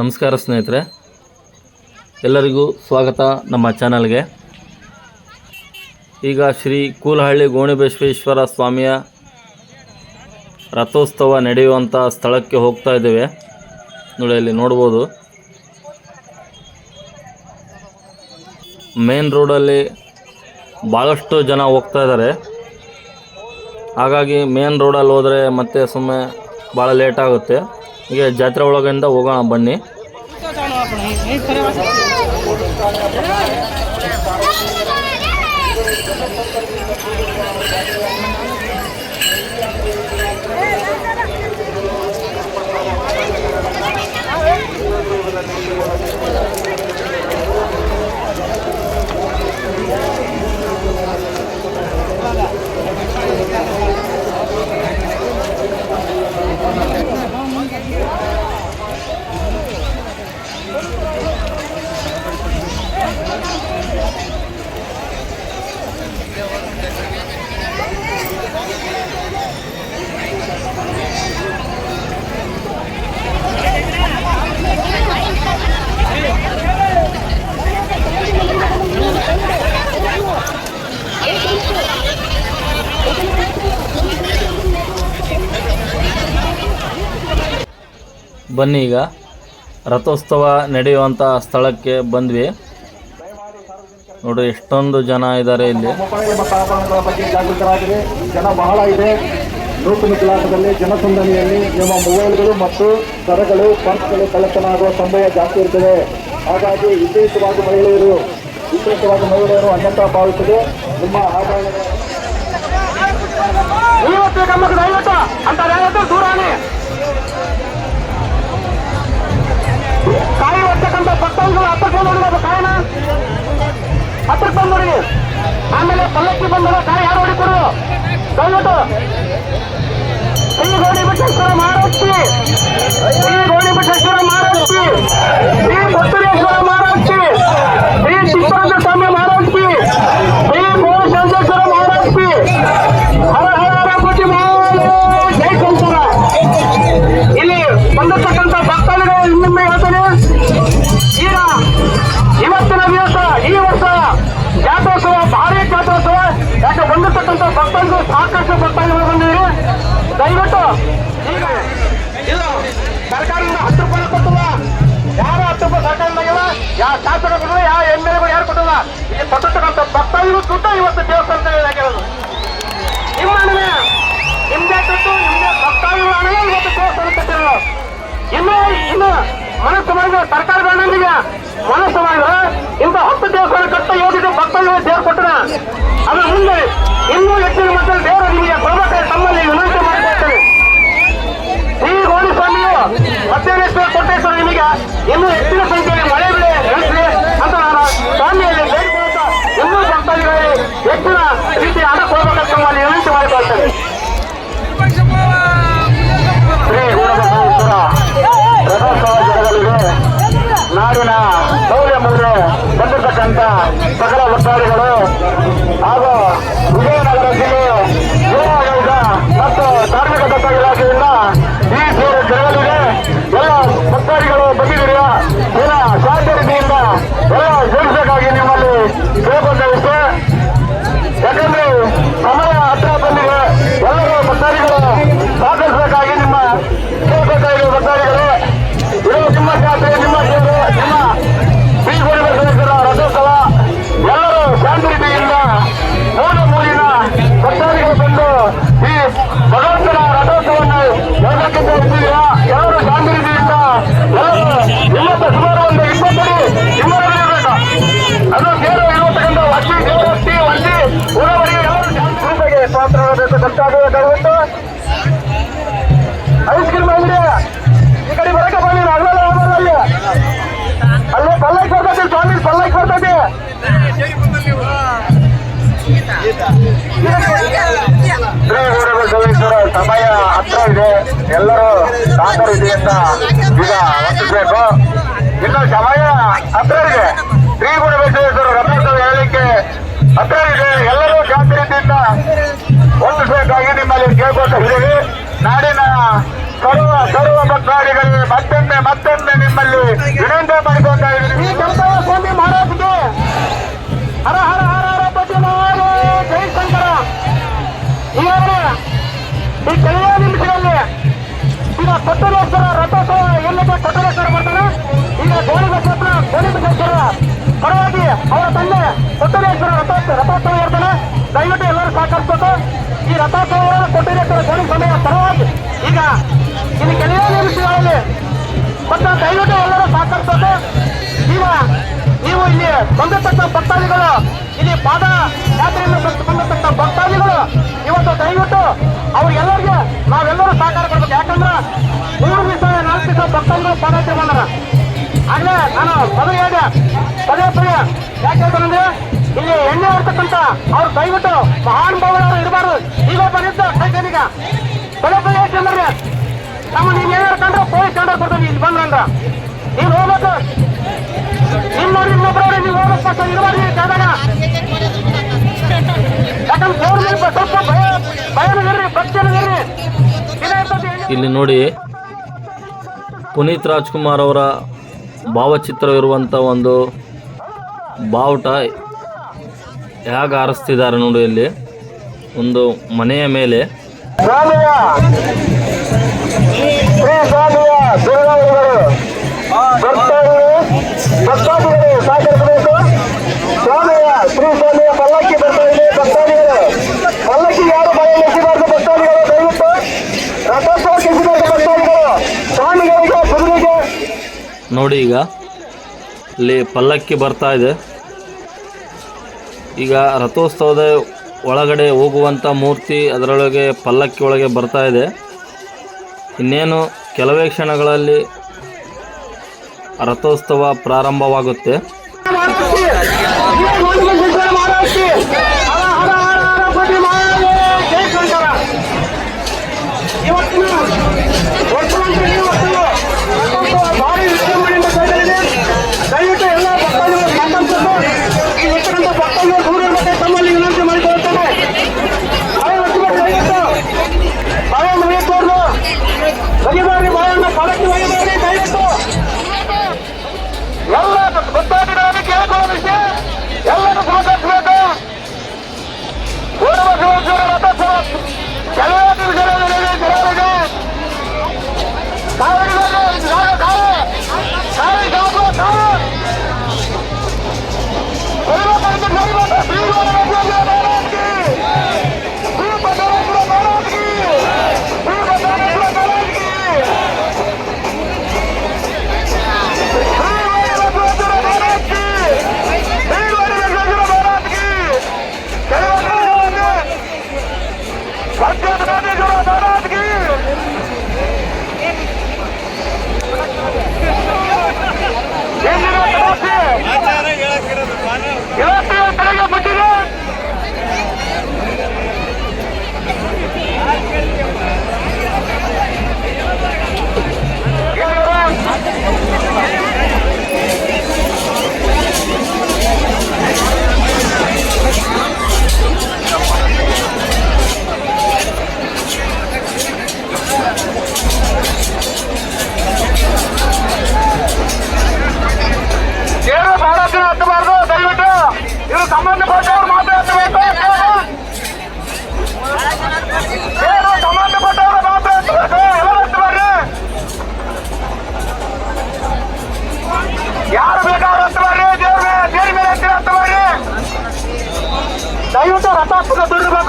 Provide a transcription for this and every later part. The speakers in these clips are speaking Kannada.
ನಮಸ್ಕಾರ ಸ್ನೇಹಿತರೆ. ಎಲ್ಲರಿಗೂ ಸ್ವಾಗತ ನಮ್ಮ ಚಾನಲ್ಗೆ. ಈಗ ಶ್ರೀ ಕೂಲಹಳ್ಳಿ ಗೋಣಿಬೇಶ್ವೇಶ್ವರ ಸ್ವಾಮಿಯ ರಥೋತ್ಸವ ನಡೆಯುವಂಥ ಸ್ಥಳಕ್ಕೆ ಹೋಗ್ತಾ ಇದ್ದೇವೆ. ನೋಡಿ, ಅಲ್ಲಿ ನೋಡ್ಬೋದು. ಮೇನ್ ರೋಡಲ್ಲಿ ಭಾಳಷ್ಟು ಜನ ಹೋಗ್ತಾ ಇದ್ದಾರೆ. ಹಾಗಾಗಿ ಮೇನ್ ರೋಡಲ್ಲಿ ಹೋದರೆ ಮತ್ತೆ ಸುಮ್ಮನೆ ಭಾಳ ಲೇಟ್ ಆಗುತ್ತೆ. ಹೀಗೆ ಜಾತ್ರೆ ಒಳಗಿಂದ ಹೋಗೋಣ ಬನ್ನಿ. ಬನ್ನಿ ಈಗ ರಥೋತ್ಸವ ನಡೆಯುವಂಥ ಸ್ಥಳಕ್ಕೆ ಬಂದ್ವಿ. ನೋಡಿ ಎಷ್ಟೊಂದು ಜನ ಇದ್ದಾರೆ ಇಲ್ಲಿ. ಜಾಗೃತರಾಗಿದೆ ಜನ ಬಹಳ ಇದೆ ನೂತನ ಇಲಾಖೆಯಲ್ಲಿ ಜನಸಂದಣಿಯಲ್ಲಿ ನಿಮ್ಮ ಮೊಬೈಲ್ಗಳು ಮತ್ತು ಸರಗಳು ಪರ್ಸ್ಗಳು ಕಳ್ಳತನ ಆಗುವ ಸಂಭವ ಜಾಸ್ತಿ ಇರ್ತದೆ ಹಾಗಾಗಿ ವಿಶೇಷವಾಗಿ ಮಹಿಳೆಯರು ವಿಶೇಷವಾಗಿ ಮಹಿಳೆಯರು ಅನ್ಯತಾ ಭಾವಿಸಿದೆ ನಿಮ್ಮ ದೂರಾನೆ ಕಾಯಿ ಬರ್ತಕ್ಕಂಥ ಭಕ್ತಾದಿಗಳು ಹತ್ತಕ್ಕೆ ಕಾರಣ? ಕಾಯಿನ ಹತ್ತಕ್ಕೆ ಬಂದು ನೋಡಿ ಆಮೇಲೆ ಪಲ್ಲಕ್ಕಿ ಬಂದಾಗ ಕಾಯಿ ಯಾರು ಹೊಡಿಕೊಡು ದಯವಿಟ್ಟು. ಶ್ರೀ ಗೋಣಿ ಬಿಟ್ಟೇಶ್ವರ ಮಹಾರಾಷ್ಟ್ರಿ ಶ್ರೀ ಗೋಣಿ ಬಿಟ್ಟೇಶ್ವರ ಮಹಾರಾಷ್ಟ್ರಿ ಯಾವ ಶಾಸಕರು ಯಾವ ಎಂ ಎಲ್ ಯಾರು ಕೊಟ್ಟಿಲ್ಲ? ಇಲ್ಲಿ ಕೊಟ್ಟಿರ್ತಕ್ಕಂಥ ಭಕ್ತಾದಿಗಳು ಸುತ್ತ ಇವತ್ತು ದೇವಸ್ಥಾನದಲ್ಲಿ ಆಗಿರೋದು ನಿಮ್ಮ ಹಣವೇ ನಿಮ್ದೇ ದುಡ್ಡು, ನಿಮ್ದೇ ಭಕ್ತಾದಿಗಳ ಇವತ್ತು ದೇವಸ್ಥಾನ ಕಟ್ಟಿರೋದು. ಇನ್ನು ಇನ್ನು ಮನಸ್ಸು ಮಾಡಿದ್ರೆ ಸರ್ಕಾರ ಬೇಡ ಮನಸ್ಸು ಮಾಡಿದ್ರೆ ಇಂಥ ಹತ್ತು ದೇವಸ್ಥಾನ ಕಟ್ಟ ಯೋಗಿದ ಭಕ್ತಾದಿಗಳು ದೇವ್ರು ಕೊಟ್ಟನ. ಅದ್ರ ಮುಂದೆ ಇನ್ನೂ ಹೆಚ್ಚಿನ ಮಟ್ಟದಲ್ಲಿ ದೇವರು ನಿಮಗೆ ಕೊಡಬೇಕಾದ್ರೆ ತಮ್ಮಲ್ಲಿ ವಿನಂತಿ ಮಾಡಿಕೊಡ್ತೇನೆ ಶ್ರೀ ಗೋಣಿಸ್ವಾಮಿಯು ಮತ್ತೇನೇಶ್ವರ ಕೊಟ್ಟೇಶ್ವರ ನಿಮಗೆ? ಇನ್ನೂ ಹೆಚ್ಚಿನ ಸಂಖ್ಯೆಯಲ್ಲಿ ಮಳೆ ಬೆಳೆ ಬೆಳೆಸಲಿ ಅಂತ ನಾನು ಸ್ವಾಮಿಯಲ್ಲಿ ಬೇಡಿಕೊಳ್ಳುತ್ತಾ ಇನ್ನೂ ಭಕ್ತಾದಿಗಳಿಗೆ ಹೆಚ್ಚಿನ ರೀತಿಯ ಹಣ ಕೊಡಬೇಕಂತ ತಮ್ಮಲ್ಲಿ ವಿನಂತಿ ಮಾಡಿಕೊಳ್ತೇನೆ. ನಾಡಿನ ಸೌರ್ಯ ಮುಂದೆ ಬಂದಿರತಕ್ಕಂಥ ಸಕಲ ಭಕ್ತಾದಿಗಳು ಗೊತ್ತಾಗುವ ದಯವಿಟ್ಟು ಐಸ್ ಕ್ರೀಮ್ ಅಂಗಡಿ ಈ ಕಡೆ ಬರಕ ಬನ್ನಿ ಅಗಲ ಅಲ್ಲಿ ಅಲ್ಲೇ ಪಲ್ಲಕ್ಕಿ ಬರ್ತೈತಿ, ಸ್ವಾಮಿ, ಪಲ್ಲಕ್ಕಿ ಬರ್ತೈತಿ. ಸಮಯ ಹತ್ರ ಇದೆ. ಎಲ್ಲರೂ ಸಾಕರು ಇದೆ ಅಂತ ಈಗ ವರ್ತಿಸಬೇಕು ಇನ್ನು ಸಮಯ ಹತ್ರ ಇದೆ. ಶ್ರೀ ಗುರುಬಸವೇಶ್ವರ ರಥೋತ್ಸವ ಹೇಳಲಿಕ್ಕೆ ಹತ್ರ ಇದೆ. ಎಲ್ಲರೂ ಜಾತ್ರೆ ರೀತಿಯಿಂದ ಹೊಂದಿಸಬೇಕಾಗಿ ನಿಮ್ಮಲ್ಲಿ ಕೇಳ್ಕೊಳ್ತಾ ಇದ್ದೀವಿ ನಾಡಿನ ಸರ್ವ ಸರ್ವ ಭಕ್ತಾದಿಗಳಿಗೆ ಮತ್ತೊಮ್ಮೆ ಮತ್ತೊಮ್ಮೆ ನಿಮ್ಮಲ್ಲಿ ವಿನಂತಿ ಮಾಡಿಕೊಳ್ತಾ ಇದ್ದೀವಿ ಸ್ವಾಮಿ ಮಹಾರಾಜಗೆ ಹರ ಹರ ಹರ ಹರ ಪತಿ ಜೈ ಶಂಕರ. ಈಗಾಗಲೇ ಈ ಕೆಲವೇ ನಿಮಿಷದಲ್ಲಿ ಈಗ ಕೊಟ್ಟಲೇಶ್ವರ ರಥೋತ್ಸವ ಎಲ್ಲಕ್ಕೆ ಕೊಟ್ಟಲೇಶ್ವರ ಮಾಡ್ತಾರೆ ಈಗ ಗೋಳಿಗೋಸ್ಕರ ಗೋಳಿಗೋಸ್ಕರ ಪರವಾಗಿ ಅವರ ತಂದೆ ಕೊಟ್ಟಲೇಶ್ವರ ರಥೋತ್ಸವ ರಥೋತ್ಸವ ಇರ್ತಾನೆ ದಯವಿಟ್ಟು ಎಲ್ಲರೂ ಸಹಕರಿಸಬೇಕು. ಈ ರಥೋತ್ಸವ ಕೊಟ್ಟಲೇಶ್ವರ ಗೋಳಿ ಸಮಯ ಪರವಾಗಿ ಈಗ ಇಲ್ಲಿ ಕೆಲವೇ ನಿಮಿಷಗಳಲ್ಲಿ ಮತ್ತು ದಯವಿಟ್ಟು ಎಲ್ಲರೂ ಸಹಕರಿಸೋದು ಈಗ ನೀವು ಇಲ್ಲಿ ಬಂದಿರ್ತಕ್ಕ ಭಕ್ತಾದಿಗಳು, ಇಲ್ಲಿ ಪಾದ ಯಾತ್ರೆಯಿಂದ ಬಂದ್- ಬಂದಿರ್ತಕ್ಕ ಭಕ್ತಾದಿಗಳು, ಇವತ್ತು ದಯವಿಟ್ಟು ಅವ್ರಿಗೆಲ್ಲರಿಗೆ ನಾವೆಲ್ಲರೂ ಸಹಕಾರ ಕೊಡ್ಬೇಕು. ಯಾಕಂದ್ರೆ ಮೂರು ದಿವಸ, ನಾಲ್ಕು ದಿವಸ ಭಕ್ತಾದಿಗಳು ಪಾದಯಾತ್ರೆ ಮಾಡ್ಯಾರ ಆಗಲೇ ನಾನು ಪದೇ ಹೇಳಿದೆ. ಪದೇ ಪದೇ ಯಾಕೆ ಹೇಳ್ತಾನಂದ್ರೆ ಇಲ್ಲಿ ಎಣ್ಣೆ ಹೊಡ್ತಕ್ಕಂತ ಅವ್ರು ದಯವಿಟ್ಟು ಮಹಾನ್ ಭಾವನವರು ಇರಬಾರ್ದು. ಈಗ ಬಂದಿದ್ದ ಪದೇ ಹೇಳ್ತಂದ್ರೆ ನಮ್ಮ ನೀನ್ ಏನಾರು ಕಂಡ್ರೆ ಪೊಲೀಸ್ ಕಂಡ್ರೆ ಕೊಡ್ತೀನಿ, ಇಲ್ಲಿ ಬಂದ್ರಂದ್ರ ನೀನ್ ಹೋಗ್ಬೇಕು. ನಿಮ್ಮ ಇನ್ನೊಬ್ಬರವ್ರೆ ನೀವು ಹೋಗ್ಬೇಕು ಪಕ್ಷ ಇರಬಾರ್ದು ಜಾಗದಾಗ ಯಾಕಂದ್ರೆ ಗೌರ್ಮೆಂಟ್ ಸ್ವಲ್ಪ ಭಯ ಭಯನಗಿರ್ರಿ ಎಣ್ಣೆ ಇಲ್ಲಿ ನೋಡಿ ಪುನೀತ್ ರಾಜ್ಕುಮಾರ್ ಅವರ ಭಾವಚಿತ್ರವಿರುವಂಥ ಒಂದು ಬಾವುಟ ಹೇಗೆ ಆರಿಸ್ತಿದ್ದಾರೆ ನೋಡಿ ಇಲ್ಲಿ. ಒಂದು ಮನೆಯ ಮೇಲೆ. ನೋಡಿ ಈಗ ಇಲ್ಲಿ ಪಲ್ಲಕ್ಕಿ ಬರ್ತಾ ಇದೆ. ಈಗ ರಥೋತ್ಸವದ ಒಳಗಡೆ ಹೋಗುವಂಥ ಮೂರ್ತಿ ಅದರೊಳಗೆ ಪಲ್ಲಕ್ಕಿ ಒಳಗೆ ಬರ್ತಾ ಇದೆ. ಇನ್ನೇನು ಕೆಲವೇ ಕ್ಷಣಗಳಲ್ಲಿ ರಥೋತ್ಸವ ಪ್ರಾರಂಭವಾಗುತ್ತೆ.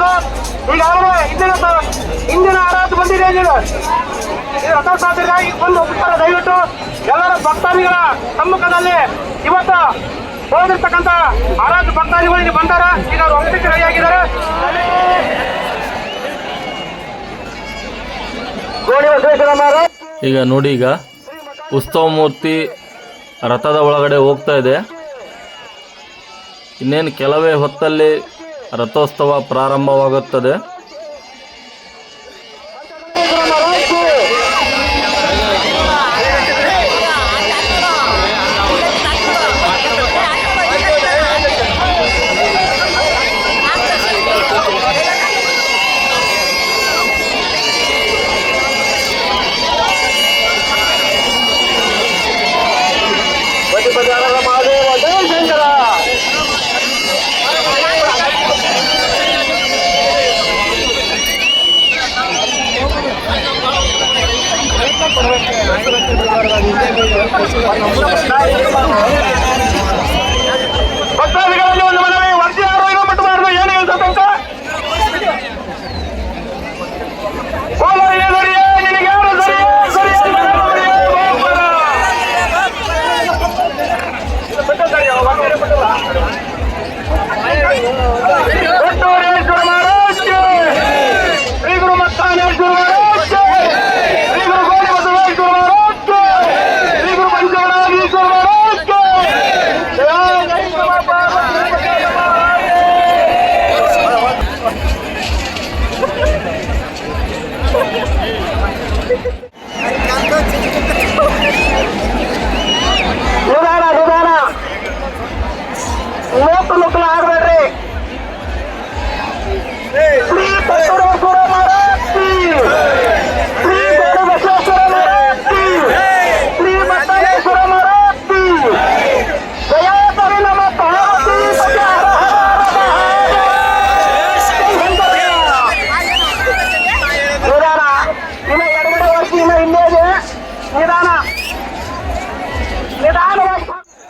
ದುಡಿರ್ಬೇಕು ಈಗಾಗಲೇ ಇಂದಿನ ಇಂದಿನ ಆರಾಧನೆ ಬಂದಿದೆ ಒಂದು ರಥೋತ್ಸವಕ್ಕಾಗಿ ಬಂದು ಹೋಗ್ತಾರೆ. ದಯವಿಟ್ಟು ಎಲ್ಲರ ಭಕ್ತಾದಿಗಳ ಸಮ್ಮುಖದಲ್ಲಿ ಇವತ್ತು ಹೋಗಿರ್ತಕ್ಕಂಥ ಆರಾಧ ಭಕ್ತಾದಿಗಳು ಇಲ್ಲಿ ಬಂದಾರ. ಈಗ ಅವರು ಹೋಗ್ಲಿಕ್ಕೆ ರೆಡಿ ಆಗಿದ್ದಾರೆ ಗೋಳಿ ಬಸವೇಶ್ವರ ಮಹಾರಾಜ್. ಈಗ ನೋಡಿ ಈಗ ಉತ್ಸವ ಮೂರ್ತಿ ರಥದ ಒಳಗಡೆ ಹೋಗ್ತಾ ಇದೆ. ಇನ್ನೇನು ಕೆಲವೇ ಹೊತ್ತಲ್ಲಿ ರಥೋತ್ಸವ ಪ್ರಾರಂಭವಾಗುತ್ತದೆ.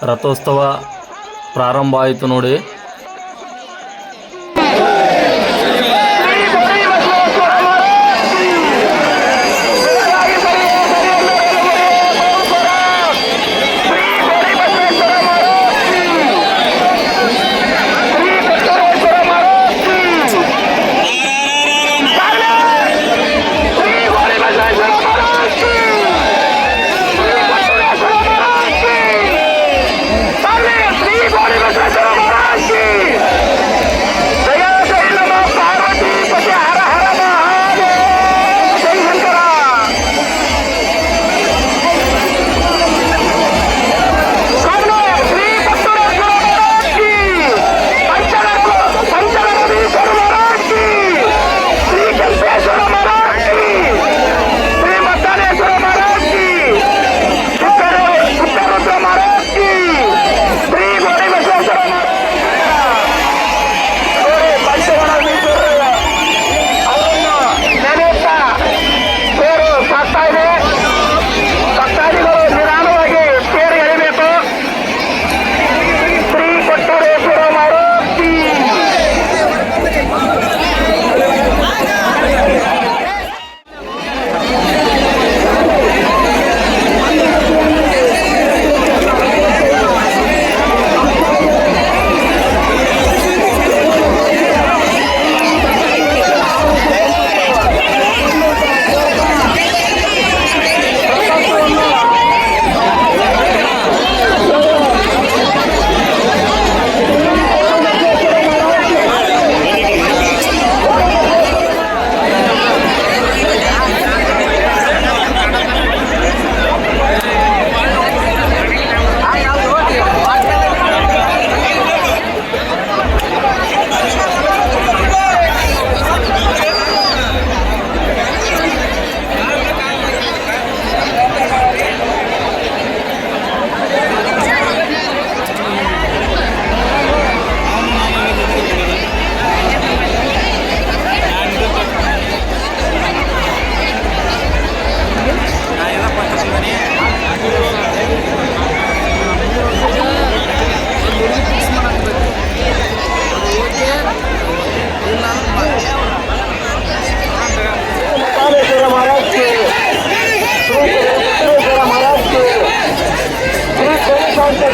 ರಥೋತ್ಸವ ಪ್ರಾರಂಭ ಆಯಿತು ನೋಡಿ.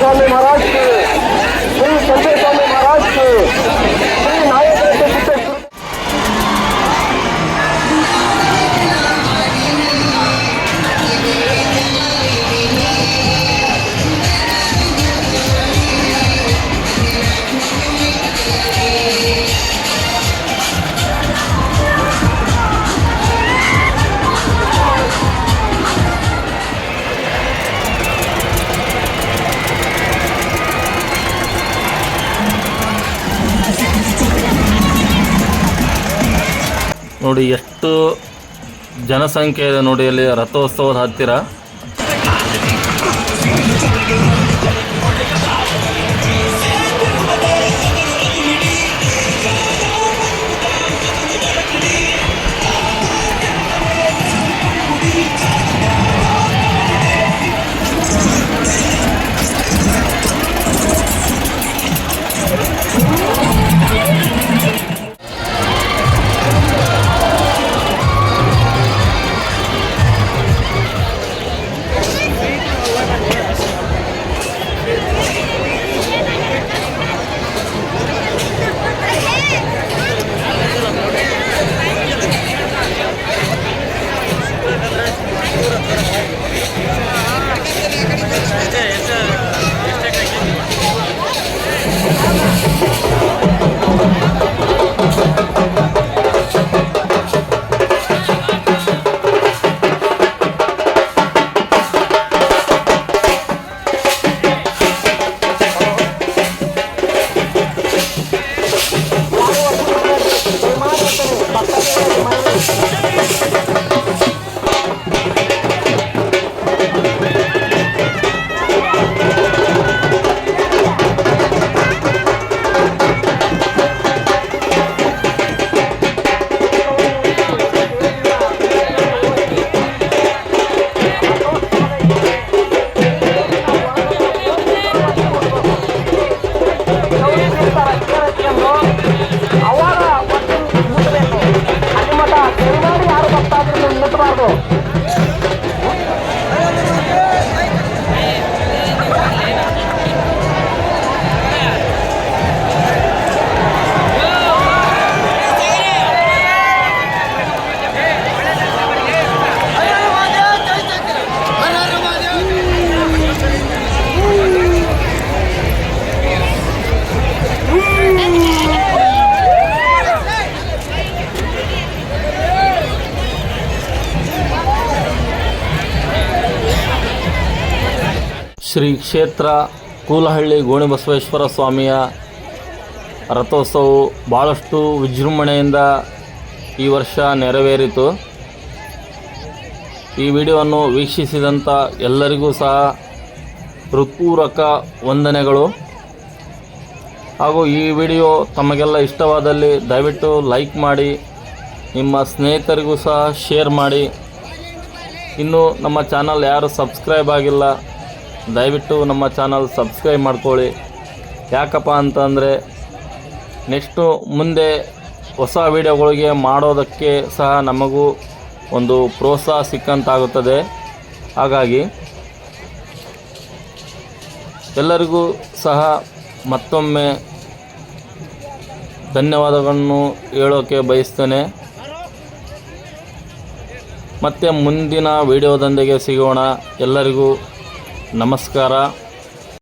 সামনে ನೋಡಿ ಎಷ್ಟು ಜನಸಂಖ್ಯೆ ಇದೆ ನೋಡಿ ಅಲ್ಲಿ ರಥೋತ್ಸವದ ಹತ್ತಿರ. ど。ಶ್ರೀ ಕ್ಷೇತ್ರ ಕೂಲಹಳ್ಳಿ ಗೋಣಿಬಸವೇಶ್ವರ ಸ್ವಾಮಿಯ ರಥೋತ್ಸವವು ಭಾಳಷ್ಟು ವಿಜೃಂಭಣೆಯಿಂದ ಈ ವರ್ಷ ನೆರವೇರಿತು. ಈ ವಿಡಿಯೋವನ್ನು ವೀಕ್ಷಿಸಿದಂಥ ಎಲ್ಲರಿಗೂ ಸಹ ಹೃತ್ಪೂರ್ವಕ ವಂದನೆಗಳು. ಹಾಗೂ ಈ ವಿಡಿಯೋ ತಮಗೆಲ್ಲ ಇಷ್ಟವಾದಲ್ಲಿ ದಯವಿಟ್ಟು ಲೈಕ್ ಮಾಡಿ, ನಿಮ್ಮ ಸ್ನೇಹಿತರಿಗೂ ಸಹ ಶೇರ್ ಮಾಡಿ. ಇನ್ನು ನಮ್ಮ ಚಾನಲ್ ಯಾರು ಸಬ್ಸ್ಕ್ರೈಬ್ ಆಗಿಲ್ಲ ದಯವಿಟ್ಟು ನಮ್ಮ ಚಾನಲ್ ಸಬ್ಸ್ಕ್ರೈಬ್ ಮಾಡ್ಕೊಳ್ಳಿ. ಯಾಕಪ್ಪ ಅಂತಂದರೆ ನೆಕ್ಸ್ಟು ಮುಂದೆ ಹೊಸ ವೀಡಿಯೋಗಳಿಗೆ ಮಾಡೋದಕ್ಕೆ ಸಹ ನಮಗೂ ಒಂದು ಪ್ರೋತ್ಸಾಹ ಸಿಕ್ಕಂತಾಗುತ್ತದೆ. ಹಾಗಾಗಿ ಎಲ್ಲರಿಗೂ ಸಹ ಮತ್ತೊಮ್ಮೆ ಧನ್ಯವಾದಗಳನ್ನು ಹೇಳೋಕ್ಕೆ ಬಯಸ್ತೇನೆ. ಮತ್ತೆ ಮುಂದಿನ ವಿಡಿಯೋದೊಂದಿಗೆ ಸಿಗೋಣ. ಎಲ್ಲರಿಗೂ ನಮಸ್ಕಾರ